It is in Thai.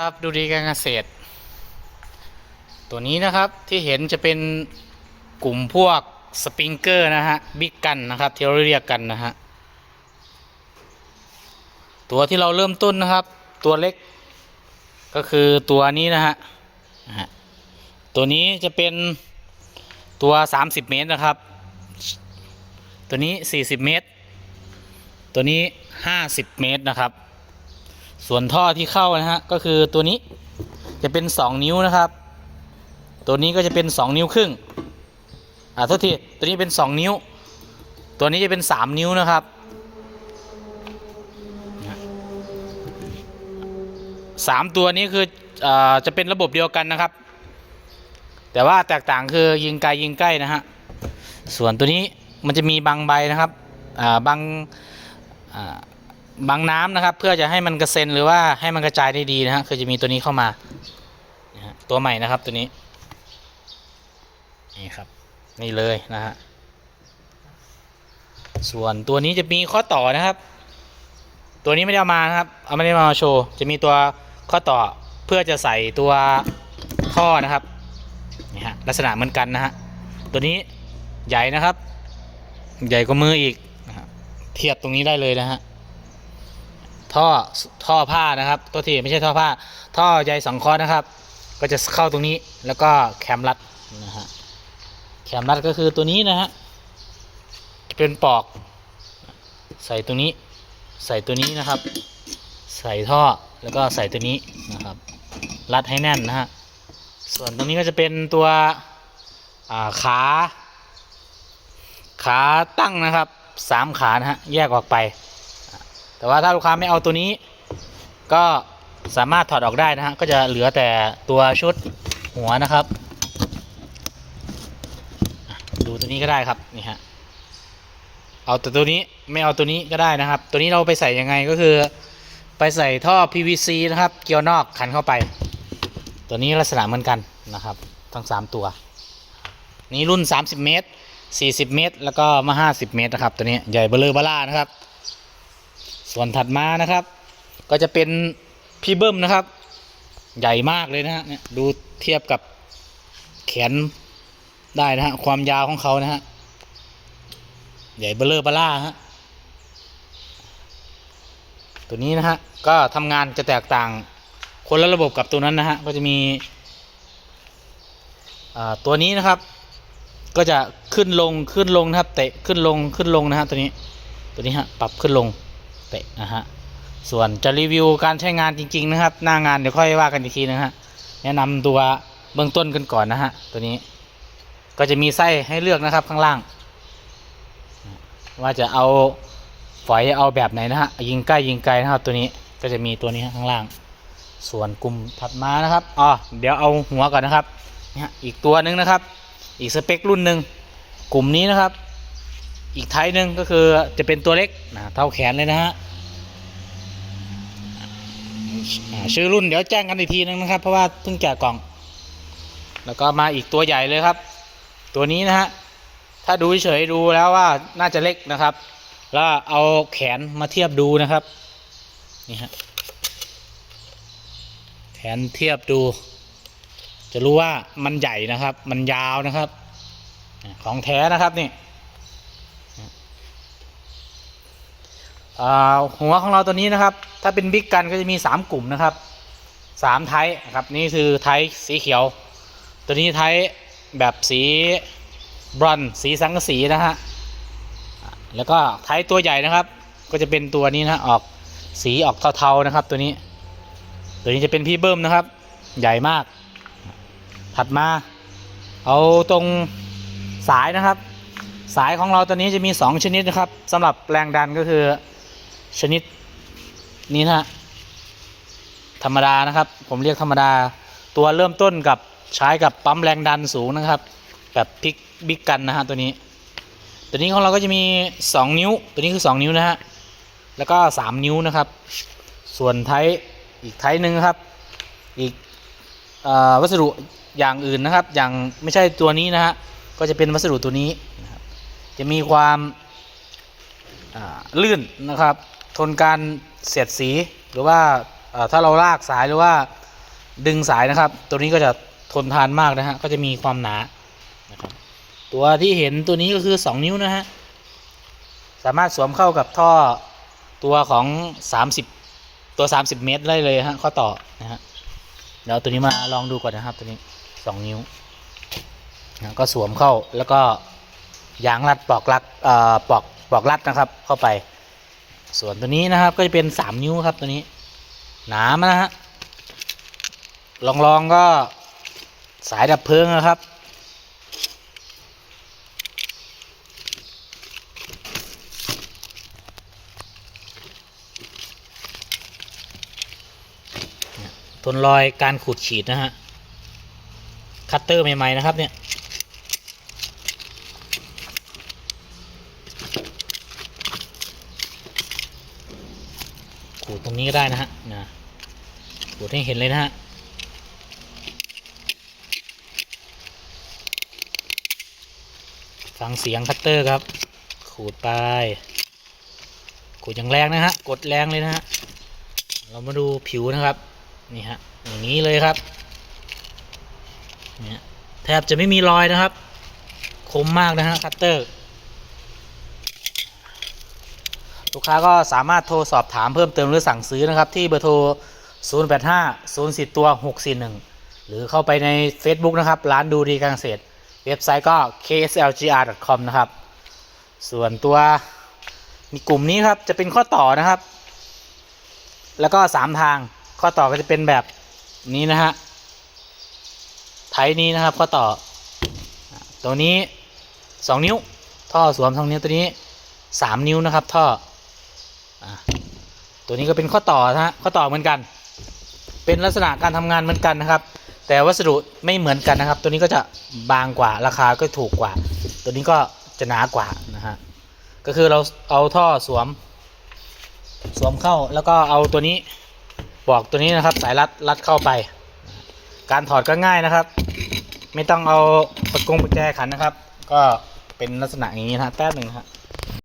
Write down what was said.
ครับดูดีการเกษตร ตัวนี้นะครับที่เห็นจะเป็นกลุ่มพวกสปริงเกอร์นะฮะบิ๊กกันนะครับที่เราเรียกกันนะฮะตัวที่เราเริ่มต้นนะครับ ตัวเล็กก็คือตัวนี้นะฮะตัวนี้จะเป็นตัว 30 เมตรนะครับ ตัวนี้ 40 เมตร ตัวนี้ 50 เมตรนะครับ ส่วนท่อที่เข้านะฮะก็คือตัวนี้จะเป็น 2 นิ้วนะครับ ตัวนี้ก็จะเป็น 2 นิ้วครึ่งอ่าโทษทีตัวนี้เป็น 2 นิ้ว ตัวนี้จะเป็น 3 นิ้วนะครับสามตัวนี้คืออาจะเป็นระบบเดียวกันนะครับ แต่ว่าแตกต่างคือยิงไกลยิงใกล้นะฮะส่วนตัวนี้มันจะมีบางใบนะครับอ่าบาง อ่าบังน้ำนะครับ เพื่อจะให้มันกระเซ็นหรือว่าให้มันกระจายได้ดีนะฮะคือจะมีตัวนี้เข้ามาตัวใหม่นะครับตัวนี้นี่ครับนี่เลยนะฮะส่วนตัวนี้จะมีข้อต่อนะครับ ตัวนี้ไม่ได้เอามานะครับ เอาไม่ได้มาโชว์จะมีตัวข้อต่อเพื่อจะใส่ตัวข้อนะครับนี่ฮะลักษณะเหมือนกันนะฮะตัวนี้ใหญ่นะครับ ใหญ่กว่ามืออีกเทียบตรงนี้ได้เลยนะฮะ ท่อท่อผ้านะครับ ตัวที่ไม่ใช่ท่อผ้า ท่อใยสังเคราะห์นะครับ ก็จะเข้าตรงนี้แล้วก็แคมรัดนะฮะแคมรัดก็คือตัวนี้นะฮะจะเป็นปอก ใส่ตัวนี้ ใส่ตัวนี้นะครับ ใส่ท่อแล้วก็ใส่ตัวนี้นะครับ รัดให้แน่นนะฮะส่วนตรงนี้ก็จะเป็นตัวาขาขาตั้งนะครับสามขานะฮะแยกออกไป แต่ว่าถ้าลูกค้าไม่เอาตัวนี้ ก็สามารถถอดออกได้นะฮะก็จะเหลือแต่ตัวชุดหัวนะครับ ดูตัวนี้ก็ได้ครับนี่ฮะเอาแต่ตัวนี้ไม่เอาตัวนี้ก็ได้นะครับ ตัวนี้เราไปใส่ยังไงก็คือ ไปใส่ท่อ PVC นะครับ เกี่ยวนอกขันเข้าไป ตัวนี้ลักษณะเหมือนกันนะครับ ทั้ง 3 ตัว นี้รุ่น 30 เมตร 40 เมตร แล้วก็มา 50 เมตรนะครับ ตัวนี้ใหญ่เบลเลอร์บล่านะครับ ส่วนถัดมานะครับ ก็จะเป็นพี่เบิ้มนะครับ ใหญ่มากเลยนะฮะเนี่ยดูเทียบกับแขนได้นะฮะความยาวของเขานะฮะใหญ่เบลเลอร์บล่าฮะตัวนี้นะฮะก็ทำงานจะแตกต่างคนละระบบกับตัวนั้นนะฮะก็จะมีตัวนี้นะครับ ก็จะขึ้นลงขึ้นลงนะครับ เตะขึ้นลงขึ้นลงนะฮะตัวนี้ตัวนี้ฮะปรับขึ้นลง เตะนะฮะส่วนจะรีวิวการใช้งานจริง ๆ นะครับ หน้างานเดี๋ยวค่อยว่ากันอีกทีนะฮะแนะนำตัวเบื้องต้นกันก่อนนะฮะตัวนี้ ก็จะมีไส้ให้เลือกนะครับข้างล่าง ว่าจะเอาฝอยเอาแบบไหนนะฮะยิงใกล้ยิงไกลนะครับ ตัวนี้ก็จะมีตัวนี้ข้างล่าง ส่วนกลุ่มถัดมานะครับอ๋อเดี๋ยวเอาหัวก่อนนะครับเนี่ยอีกตัวหนึ่งนะครับ อีกสเปครุ่นหนึ่งกลุ่มนี้นะครับ อีกไทป์หนึ่งก็คือจะเป็นตัวเล็กนะเท่าแขนเลยนะฮะชื่อรุ่นเดี๋ยวแจ้งกันอีกทีนึงนะครับ เพราะว่าเพิ่งแกะกล่อง แล้วก็มาอีกตัวใหญ่เลยครับ ตัวนี้นะฮะถ้าดูเฉยๆดูแล้วว่าน่าจะเล็กนะครับ แล้วเอาแขนมาเทียบดูนะครับนี่ฮะแขนเทียบดู จะรู้ว่ามันใหญ่นะครับ มันยาวนะครับ ของแท้นะครับนี่ อ่า หัวของเราตัวนี้นะครับ ถ้าเป็นบิ๊กกันก็จะมี 3 กลุ่มนะครับ3ไทป์นะครับนี่คือไทป์สีเขียว ตัวนี้ไทป์แบบสีบรอนสีสังกะสีนะฮะแล้วก็ไทป์ตัวใหญ่นะครับ ก็จะเป็นตัวนี้นะออกสีออกเทาๆนะครับ ตัวนี้ ตัวนี้จะเป็นพี่เบิ้มนะครับ ใหญ่มาก ถัดมา เอาตรงสายนะครับ สายของเราตัวนี้จะมี 2 ชนิดนะครับสำหรับแรงดันก็คือ ชนิดนี้นะฮะธรรมดานะครับ ผมเรียกธรรมดา ตัวเริ่มต้นกับใช้กับปั๊มแรงดันสูงนะครับ แบบพิกบิ๊กกันนะฮะตัวนี้ ตัวนี้ของเราก็จะมี 2 นิ้ว ตัวนี้คือ 2 นิ้วนะฮะแล้วก็ 3 นิ้วนะครับ ส่วนไทป์อีกไทป์หนึ่งครับ อีกอวัสดุอย่างอื่นนะครับ อย่างไม่ใช่ตัวนี้นะฮะก็จะเป็นวัสดุตัวนี้นะครับจะมีความลื่นนะครับ ทนการเสียดสีหรือว่าถ้าเราลากสายหรือว่าดึงสายนะครับ ตัวนี้ก็จะทนทานมากนะฮะก็จะมีความหนานะครับตัวที่เห็นตัวนี้ก็คือ 2 นิ้วนะฮะสามารถสวมเข้ากับท่อตัวของ 30 ตัว 30 เมตรได้เลยฮะข้อต่อนะฮะเดี๋ยวตัวนี้มาลองดูก่อนนะครับตัวนี้ 2 นิ้วนะก็สวมเข้าแล้วก็ยางรัดปลอกรัดเอ่อปลอกปลอกรัดนะครับเข้าไป ส่วนตัวนี้นะครับก็จะเป็น3นิ้วครับตัวนี้ หนามนะฮะลองลองๆก็สายดับเพลิงนะครับ ทนรอยการขูดขีดนะฮะคัตเตอร์ใหม่ ๆ นะครับเนี่ย ขูดต รงนี้ก็ได้นะฮะนะขูดให้เห็นเลยนะฮะฟังเสียงคัตเตอร์ครับ ขูดไป ขูดอย่างแรงนะฮะ กดแรงเลยนะฮะ เรามาดูผิวนะครับ นี่ฮะ อย่างนี้เลยครับ เนี่ย แทบจะไม่มีรอยนะครับ คมมากนะฮะคัตเตอร์ ลูกค้าก็สามารถโทรสอบถามเพิ่มเติมหรือสั่งซื้อนะครับ ที่เบอร์โทร 085 010ตัว 641 หรือเข้าไปใน Facebook นะครับ ร้านดูดีการเกษตร เว็บไซต์ก็ kslgr.com นะครับ ส่วนตัวมีกลุ่มนี้ครับจะเป็นข้อต่อนะครับ แล้วก็สามทางข้อต่อก็จะเป็นแบบนี้นะฮะไทยนี้นะครับข้อต่อ ตัวนี้สองนิ้ว ท่อสวมสองนิ้วตัวนี้สามนิ้วนะครับท่อ ตัวนี้ก็เป็นข้อต่อนะฮะข้อต่อเหมือนกัน เป็นลักษณะการทำงานเหมือนกันนะครับ แต่วัสดุไม่เหมือนกันนะครับ ตัวนี้ก็จะบางกว่าราคาก็ถูกกว่า ตัวนี้ก็จะหนากว่านะฮะก็คือเราเอาท่อสวม สวมเข้าแล้วก็เอาตัวนี้บอกตัวนี้นะครับ สายรัดรัดเข้าไป การถอดก็ง่ายนะครับ ไม่ต้องเอาประกงประแจขันนะครับ ก็เป็นลักษณะอย่างนี้นะฮะแป๊บหนึ่งนะฮะ